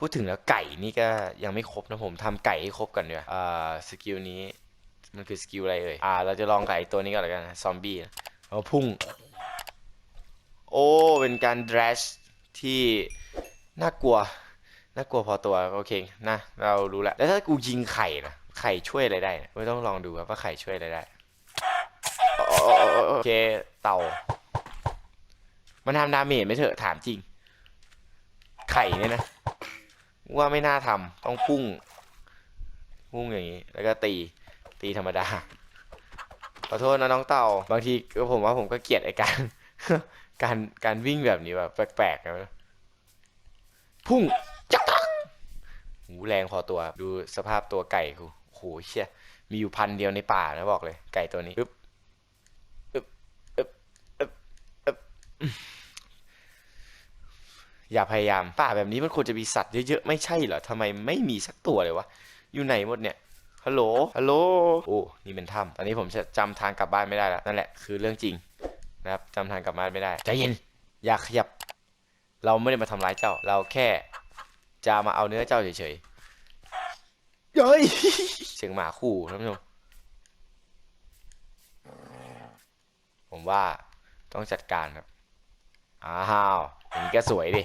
พูดถึงแล้วไก่นี่ก็ยังไม่ครบนะผมทำไก่ให้ครบก่อนเนีกว่ยอ่าสกิลนี้มันคือสกิลอะไรเอ่ยอ่า เราจะลองไก่ตัวนี้ก่อนแล้วกันซอมบี้เอาพุ่ง โอ้เป็นการ dash ที่น่ากลัวน่ากลัวพอตัวโอเคนะเรารู้แล้วแล้วถ้ากูยิงไข่นะไข่ช่วยอะไรได้นะไม่ต้องลองดูครับว่าไข่ช่วยอะไรได้โอเคเต่า มันทำดาเมจไหมเถอะถามจริง ไข่เนี่ยนะ ว่าไม่น่าทำต้องพุ่ง พุ่งอย่างนี้ แล้วก็ตี ตีธรรมดา ขอโทษนะน้องเต่า บางทีก็ผมว่าผมก็เกลียดไอ้การ การ การวิ่งแบบนี้แบบแปลกๆนะพุ่งจักตักหูแรงพอตัว ดูสภาพตัวไก่กูโอ้โหเชี่ย มีอยู่พันเดียวในป่านะบอกเลย ไก่ตัวนี้อึ๊บอึ๊บอึ๊บอึ๊บ อึ๊บอย่าพยายามป่าแบบนี้มันควรจะมีสัตว์เยอะๆไม่ใช่เหรอทำไมไม่มีสักตัวเลยวะอยู่ไหนหมดเนี่ยฮัลโหลฮัลโหลโอ้นี่เป็นถ้ำตอนนี้ผมจะจำทางกลับบ้านไม่ได้แล้วนั่นแหละคือเรื่องจริงนะครับจำทางกลับบ้านไม่ได้ใจเย็นอย่าขยับ เราไม่ได้มาทำร้ายเจ้า เราแค่จะมาเอาเนื้อเจ้าเฉยๆเย้ยเสียงหมาขู่ท่านผู้ชมผมว่าต้องจัดการครับอ้าวอย่างนี้ก็สวยดิ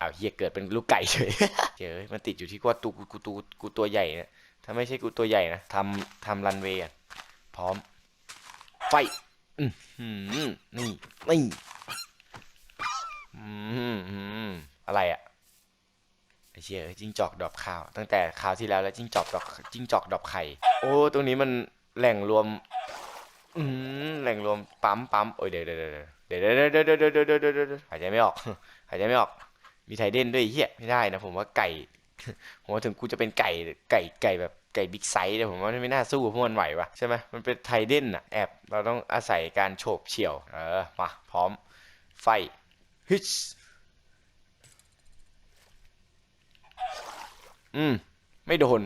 อ้าวเฮียเกิดเป็นลูกไก่เฉยเจอมันติดอยู่ที่ว่าตูกูตูกูตัวใหญ่เนี่ยถ้าไม่ใช่กูตัวใหญ่นะทำทำรันเวย์อะพร้อม ไฟอืมหืมนี่นี่อืมอืมอะไรอะไอเชี่ยเจิ้งจอกดอกข้าว ตั้งแต่คราวที่แล้วแล้วจิ้งจอกดอกจิ้งจอกดอกไข่ โอ้ตรงนี้มันแหล่งรวมอืมแหล่งรวมปั๊มปั๊มโอ้ยเดี๋ยวเดี๋ยวเดี๋ยวเดี๋ยวเดี๋ยวเดี๋ยวเดี๋ยวเดี๋ยวเดี๋ยวเดี๋ยวเดี๋ยวหายใจไม่ออกหายใจไม่ออก มีไทเด้นด้วยเฮียไม่ได้นะผมว่าไก่ผมว่าถึงกูจะเป็นไก่ไก่ไก่แบบไก่บิ๊กไซส์แต่ผมว่าไม่น่าสู้พวกมันไหววะใช่ไหมมันเป็นไทเด้นอะแอบเราต้องอาศัยการโฉบเฉี่ยว เออมาพร้อมไฟฮิชอืม ไม่โดน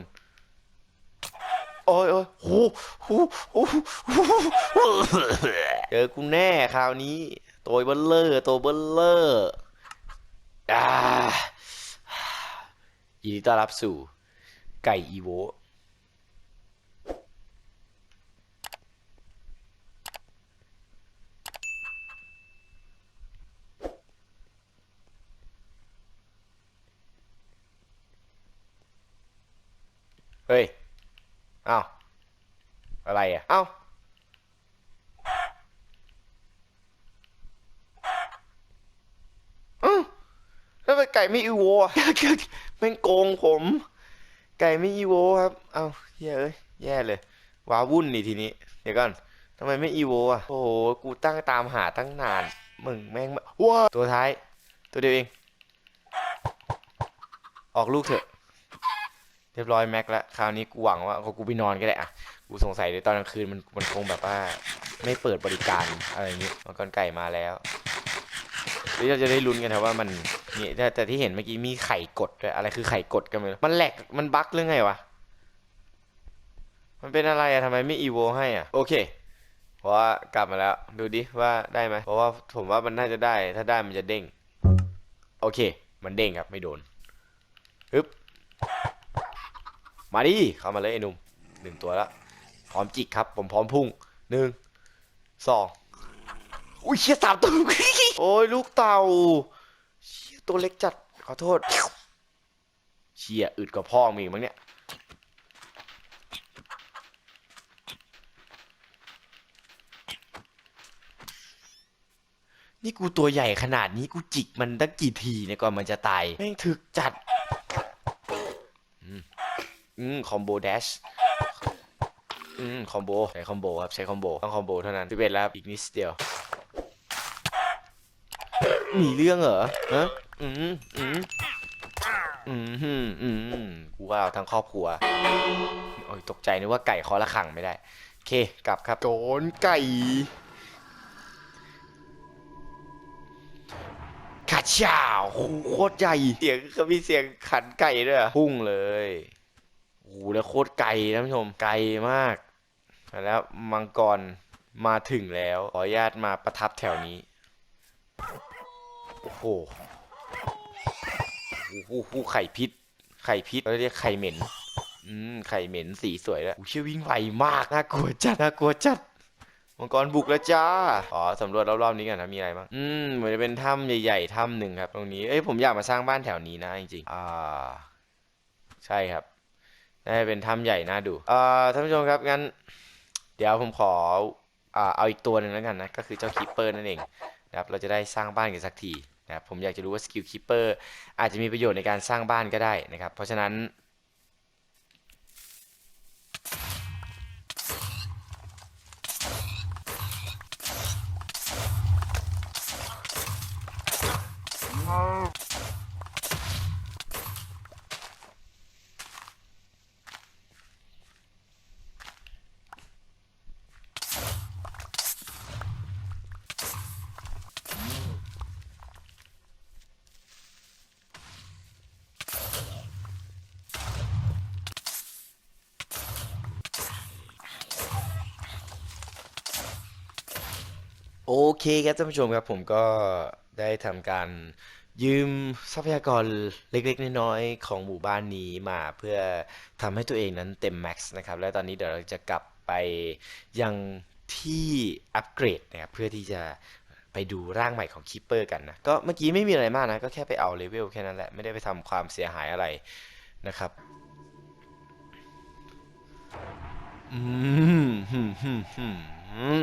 โอ้ยโอ้ยโหโหโหโหเจอกูแน่คราวนี้ ตัวเบลเลอร์ตัวเบลเลอร์ ยินดีต้อนรับสู่ไก่อีโว เฮ้ยเอ้าอะไรอะเอ้าอ้าวแล้วทำไมไก่ไม่อีโวแม่งโกงผม ไก่ไม่อีโวครับ เอาเหี้ยเอ้ยแย่เลยว้าวุ่นนี่ทีนี้ เดี๋ยวก่อนทำไมไม่อีโวอะ โอ้โห กูตั้งตามหาตั้งนาน มึงแม่งว้าตัวท้าย ตัวเดียวเอง ออกลูกเถอะ เรียบร้อยแม็กแล้วคราวนี้กูหวังว่ากูไปนอนก็ได้อะกูสงสัยในตอนกลางคืนมันมันคงแบบว่า ไม่เปิดบริการอะไรนี้มังกรไก่มาแล้ว เดี๋ยวเราจะได้ลุ้นกันครับว่ามันนี่แต่แต่ที่เห็นเมื่อกี้มีไข่กดด้วยอะไรคือไข่กดกันไม่รู้มันแหลกมันบั๊กหรือไงวะมันเป็นอะไรอะทำไมไม่อีโวให้อะโอเคเพราะว่ากลับมาแล้วดูดิว่าได้ไหมเพราะว่าผมว่ามันน่าจะได้ ถ้าได้มันจะเด้ง โอเค มันเด้งครับไม่โดนฮึบมาดิเข้ามาเลยไอ้นุ่มหนึ่งตัวแล้วพร้อมจิกครับ ผมพร้อมพุ่งหนึ่งสอง อุ้ยเชี่ยสามตัว โอ้ยลูกเต่าเชี่ยตัวเล็กจัด ขอโทษ เชี่ยอึดกว่าพ่อมีมั้งเนี่ย นี่กูตัวใหญ่ขนาดนี้กูจิกมันตั้งกี่ทีเนี่ยก่อนมันจะตายแม่งถึกจัด อืมคอมโบแดชอืมคอมโบใช้คอมโบครับ ใช้คอมโบต้องคอมโบเท่านั้นสิบเอ็ดแล้วครับอีกนิดเดียว มีเรื่องเหรอฮะอืมอืมอืมอืมอืมกูว่าเอาทั้งครอบครัวโอ้ยตกใจนึกว่าไก่เคอละขังไม่ได้โอเคกลับครับโจนไก่ขาชาโอ้โหโคตรใหญ่เสียงก็มีเสียงขันไก่ด้วยอะพุ่งเลยโอ้โหแล้วโคตรไกลนะท่านผู้ชมไกลมากแล้วมังกรมาถึงแล้วขออนุญาตมาประทับแถวนี้ โอ้โหโอ้โหโอ้โหไข่พิษ ไข่พิษเราเรียกไข่เหม็น อืม ไข่เหม็นสีสวยแล้วอู้เชี่ยวิ่งไวมาก น่ากลัวจัด น่ากลัวจัด มังกรบุกแล้วจ้า อ๋อ สำรวจรอบๆนี้กันนะ มีอะไรบ้าง อืม เหมือนจะเป็นถ้ำใหญ่ๆ ถ้ำหนึ่งครับ ตรงนี้ เอ้ย ผมอยากมาสร้างบ้านแถวนี้นะจริงๆ อ่า ใช่ครับ น่าจะเป็นถ้ำใหญ่น่าดู อ่า ท่านผู้ชมครับ งั้น เดี๋ยวผมขอ อ่า เอาอีกตัวหนึ่งแล้วกันนะ ก็คือเจ้าคีปเปอร์นั่นเองนะครับ เราจะได้สร้างบ้านกันสักที นะครับผมอยากจะรู้ว่าสกิลคีปเปอร์อาจจะมีประโยชน์ในการสร้างบ้านก็ได้นะครับ เพราะฉะนั้น โอเคครับท่านผู้ชมครับผมก็ได้ทำการยืมทรัพยากรเล็กๆ น้อยๆ ของหมู่บ้านนี้มาเพื่อทำให้ตัวเองนั้นเต็มแม็กซ์นะครับ และตอนนี้เดี๋ยวเราจะกลับไปยังที่อัปเกรดนะครับเพื่อที่จะไปดูร่างใหม่ของคีปเปอร์กันนะ ก็เมื่อกี้ไม่มีอะไรมากนะ ก็แค่ไปเอาเลเวลแค่นั้นแหละ ไม่ได้ไปทำความเสียหายอะไรนะครับอืมฮึมฮึมฮึม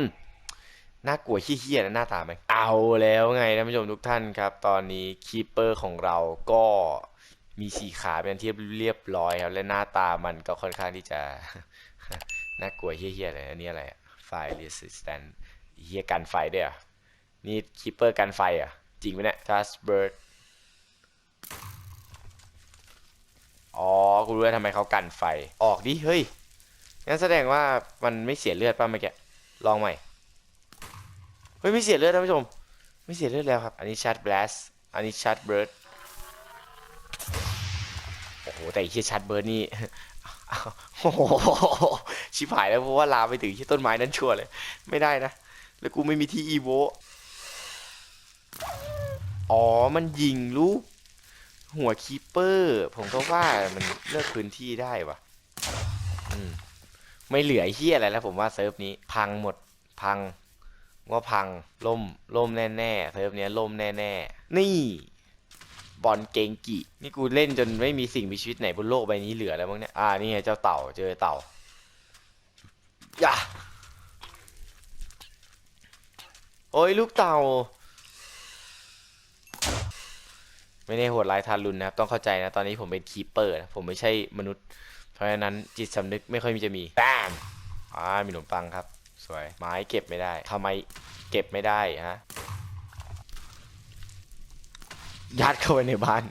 น่ากลัวเฮี้ยๆนะหน้าตามันเอาแล้วไงท่านผู้ชมทุกท่านครับ ตอนนี้คีปเปอร์ของเราก็มีสีขาเป็นที่เรียบร้อยครับและหน้าตามันก็ค่อนข้างที่จะน่ากลัวเฮี้ยๆเลยอันนี้อะไรไฟ resistant เฮี้ยกันไฟด้วยอะนี่คีปเปอร์กันไฟอะ จริงไหมเนี่ย just bird อ๋อกูรู้แล้วทำไมเขากันไฟออกดิเฮ้ยงั้นแสดงว่ามันไม่เสียเลือดป่ะเมื่อกี้ลองใหม่ เฮ้ยไม่เสียเลือดท่านผู้ชม ไม่เสียเลือดแล้วครับ อันนี้ชัดแบลสอันนี้ชัดเบิร์ดโอ้โหแต่ไอ้เฮียชัดเบิร์ดนี่โอ้โหชิบหายแล้วเพราะว่าลาไปถึงที่ต้นไม้นั้นชัวร์เลย ไม่ได้นะ แล้วกูไม่มีที่อีโวอ๋อมันยิงลูกหัวคีเปอร์ ผมก็ว่ามันเลือกพื้นที่ได้วะอืมไม่เหลือเฮี้ยอะไรแล้วผมว่าเซิร์ฟนี้ พังหมดพัง ว่าพังล่มล่มแน่ๆเซิร์ฟเนี้ยล่มแน่ๆ นี่ บอลเกงกิ นี่กูเล่นจนไม่มีสิ่งมีชีวิตไหนบนโลกใบนี้เหลือแล้วมั้งเนี่ย อ่า นี่ไงเจ้าเต่า เจอเต่าอย่า โอ้ยลูกเต่า ไม่ได้โหดร้ายทารุณนะครับ ต้องเข้าใจนะ ตอนนี้ผมเป็นคีปเปอร์นะ ผมไม่ใช่มนุษย์ เพราะฉะนั้นจิตสำนึกไม่ค่อยมีจะมีแปมอ่า มีขนมปังครับ สวย ไม้เก็บไม่ได้ทำไมเก็บไม่ได้ฮะยัดเข้าไปในบ้าน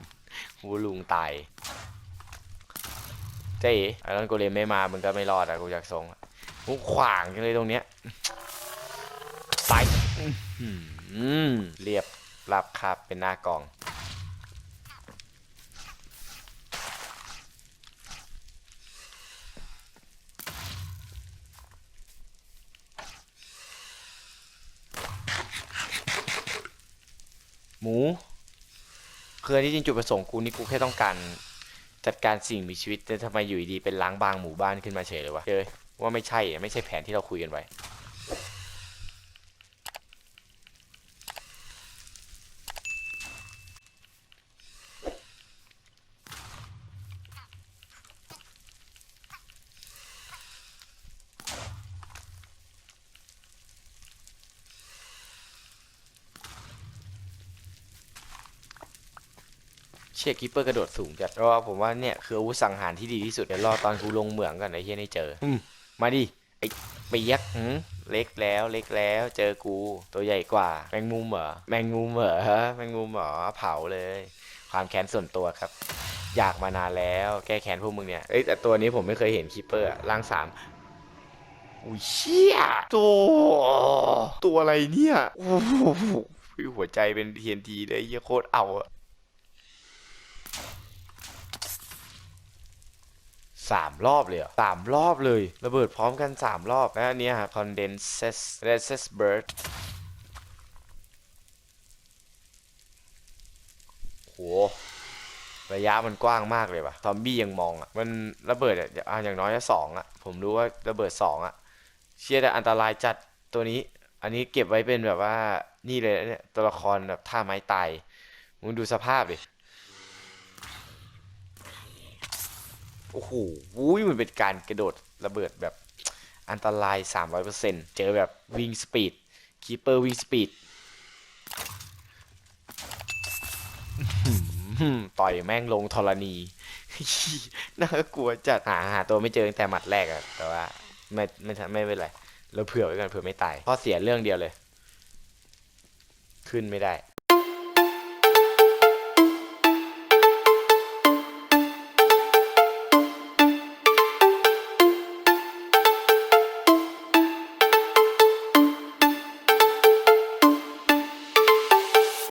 หูลุงตายเจ๊ไอรอนโกเลมไม่มามึงก็ไม่รอดอะกูอยากทรงอะมึงขวางกันเลยตรงเนี้ยไปเรียบรับครับเป็นหน้ากอง หมู คืออันที่จริงจุดประสงค์กูนี่กูแค่ต้องการจัดการสิ่งมีชีวิตแต่ทำไมอยู่ดีเป็นล้างบางหมู่บ้านขึ้นมาเฉยเลยวะเจอว่าไม่ใช่ไม่ใช่แผนที่เราคุยกันไว้ เชียร์กิปเปอร์กระโดดสูงจัดเพราะว่าผมว่าเนี่ยคืออาวุธสังหารที่ดีที่สุดเดี๋ยวรอตอนกูลงเหมืองกันไอ้เฮียนี่เจออืมมาดิไอ้เปียกหืมเล็กแล้วเล็กแล้วเจอกูตัวใหญ่กว่า แมงมุมเหรอแมงมุมเหรอแมงมุมเหรอเผาเลย ความแค้นส่วนตัวครับ อยากมานานแล้วแก้แค้นพวกมึงเนี่ยเอ้ยแต่ตัวนี้ผมไม่เคยเห็นคิปเปอร์อะร่างสามอุ้ยเชี่ยตัวตัวอะไรเนี่ยโอ้โหหัวใจเป็นเทียนทีเลยเหี้ยโคตรเอาอะ สามรอบเลยเหรอสามรอบเลย ระเบิดพร้อมกันสามรอบแล้วอันเนี้ยครับ condenses condenses bird โหระยะมันกว้างมากเลยว่ะซอมบี้ยังมองอะ มันระเบิดอะอย่างน้อยก็สองอะ ผมรู้ว่าระเบิดสองอะ เชี่ยแต่อันตรายจัดตัวนี้ อันนี้เก็บไว้เป็นแบบว่า นี่เลยเนี่ยตัวละครแบบท่าไม้ตาย มึงดูสภาพดิ โอ้โหอุ้ยมันเป็นการกระโดดระเบิดแบบอันตราย 300%เจอแบบวิ่งสปีดคีเปอร์วิ่งสปีดต่อยแม่งลงธรณี น่ากลัวจัดหาหาตัวไม่เจอตั้งแต่หมัดแรกอะแต่ว่าไม่ไม่ไม่เป็นไรเราเผื่อไว้กันเผื่อไม่ตายข้อเสียเรื่องเดียวเลย ขึ้นไม่ได้